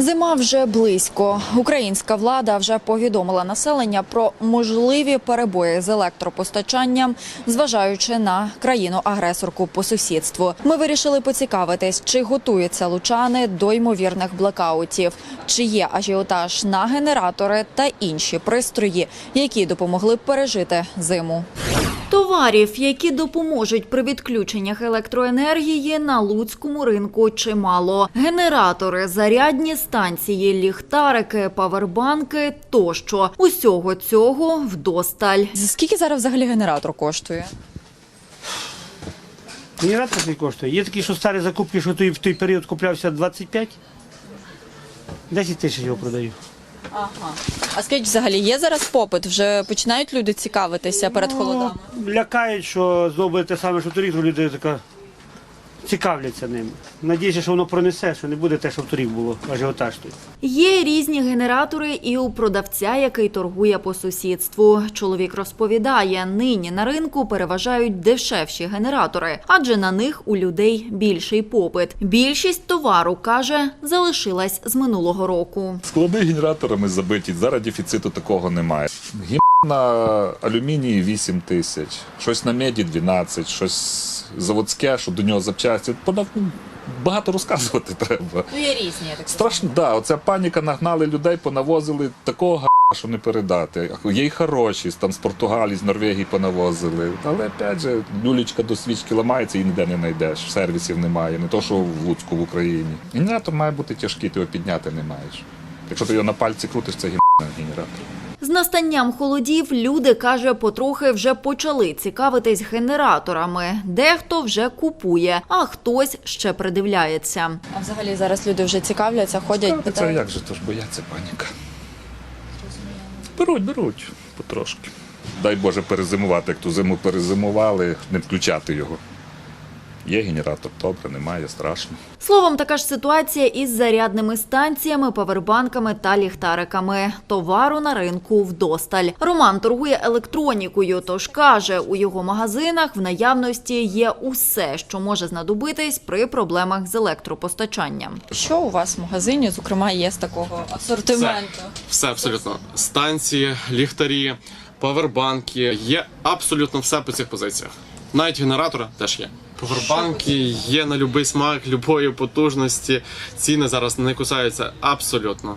Зима вже близько. Українська влада вже повідомила населення про можливі перебої з електропостачанням, зважаючи на країну-агресорку по сусідству. Ми вирішили поцікавитись, чи готуються лучани до ймовірних блекаутів, чи є ажіотаж на генератори та інші пристрої, які допомогли б пережити зиму. Товарів, які допоможуть при відключеннях електроенергії на луцькому ринку чимало. Генератори, зарядні станції, ліхтарики, павербанки тощо. Усього цього вдосталь. Скільки зараз взагалі генератор коштує? Генератор не коштує. Є такі, що старі закупки, що той, в той період куплявся 25. 10 тисяч його продаю. Ага. А скажіть, взагалі є зараз попит? Вже починають люди цікавитися перед холодами? Ну, лякають, що знову буде те саме, що торік, то люди така цікавляться ним. Надіюся, що воно пронесе, що не буде те, що в торік було, ажіотаж той. Є різні генератори і у продавця, який торгує по сусідству. Чоловік розповідає, нині на ринку переважають дешевші генератори, адже на них у людей більший попит. Більшість товару каже залишилась з минулого року. Склади генераторами забиті, зараз дефіциту такого немає. На алюмінії 8 тисяч, щось на меді 12, щось заводське, що до нього запчасті. Багато розказувати треба. Ну є різні я так Страшно, да, оця паніка нагнали людей, понавозили такого га, що не передати. Є й хороші, там з Португалії, з Норвегії понавозили. Але опять же, люлечка до свічки ламається і ніде не знайдеш. Сервісів немає, не то, що в Луцьку в Україні. Генератор має бути тяжкий, ти його підняти не маєш. Якщо ти його на пальці крутиш, це генератор. З настанням холодів люди, каже, потрохи вже почали цікавитись генераторами. Дехто вже купує, а хтось ще придивляється. А взагалі зараз люди вже цікавляться, ходять, Але це як же, то ж бояться паніка. Беруть, беруть потрошки. Дай Боже перезимувати, як ту зиму перезимували, не включати його. Є генератор, добре, немає, страшно. Словом, така ж ситуація із зарядними станціями, павербанками та ліхтариками. Товару на ринку вдосталь. Роман торгує електронікою, тож каже, у його магазинах в наявності є усе, що може знадобитись при проблемах з електропостачанням. Що у вас в магазині, зокрема, є з такого асортименту? Все абсолютно. Станції, ліхтарі, павербанки. Є абсолютно все по цих позиціях. Навіть генератори теж є. Павербанки є на будь-який смак, любої потужності. Ціни зараз не кусаються абсолютно.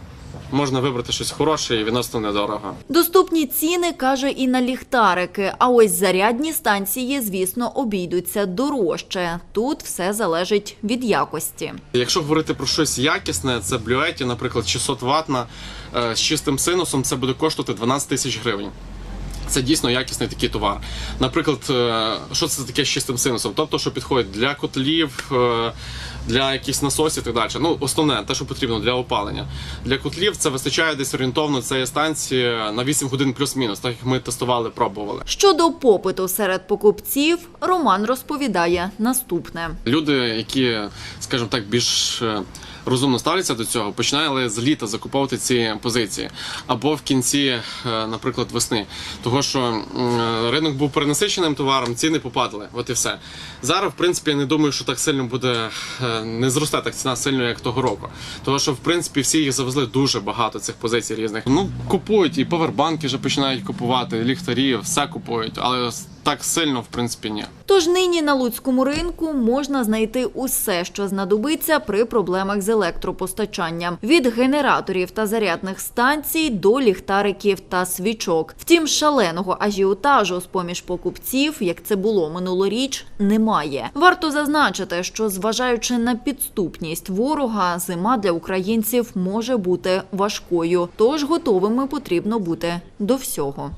Можна вибрати щось хороше і відносно недорого. Доступні ціни каже і на ліхтарики. А ось зарядні станції, звісно, обійдуться дорожче. Тут все залежить від якості. Якщо говорити про щось якісне, це блюеті, наприклад, 600 ватна е, з чистим синусом, це буде коштувати 12 тисяч гривень. Це дійсно якісний такий товар. Наприклад, е, що це таке з чистим синусом? Тобто, що підходить для котлів, е, для якихось насосів і так далі. Ну, основне, те, що потрібно для опалення. Для котлів це вистачає десь орієнтовно цієї станції на 8 годин плюс-мінус, так як ми тестували, пробували. Щодо попиту серед покупців, Роман розповідає наступне. Люди, які, скажімо так, більш е, розумно ставляться до цього, починали з літа закуповувати ці позиції або в кінці, е, наприклад, весни. Того, що е, ринок був перенасиченим товаром, ціни попадали. От і все. Зараз, в принципі, я не думаю, що так сильно буде е, не зросте так ціна сильно, як того року. Того, що в принципі всі їх завезли дуже багато цих позицій різних. Ну купують і павербанки вже починають купувати, ліхтарі, все купують, але так сильно, в принципі, ні. Тож нині на луцькому ринку можна знайти усе, що знадобиться при проблемах з електропостачанням від генераторів та зарядних станцій до ліхтариків та свічок. Втім, шаленого ажіотажу з поміж покупців, як це було минулоріч, немає. Варто зазначити, що зважаючи на підступність ворога, зима для українців може бути важкою, тож готовими потрібно бути до всього.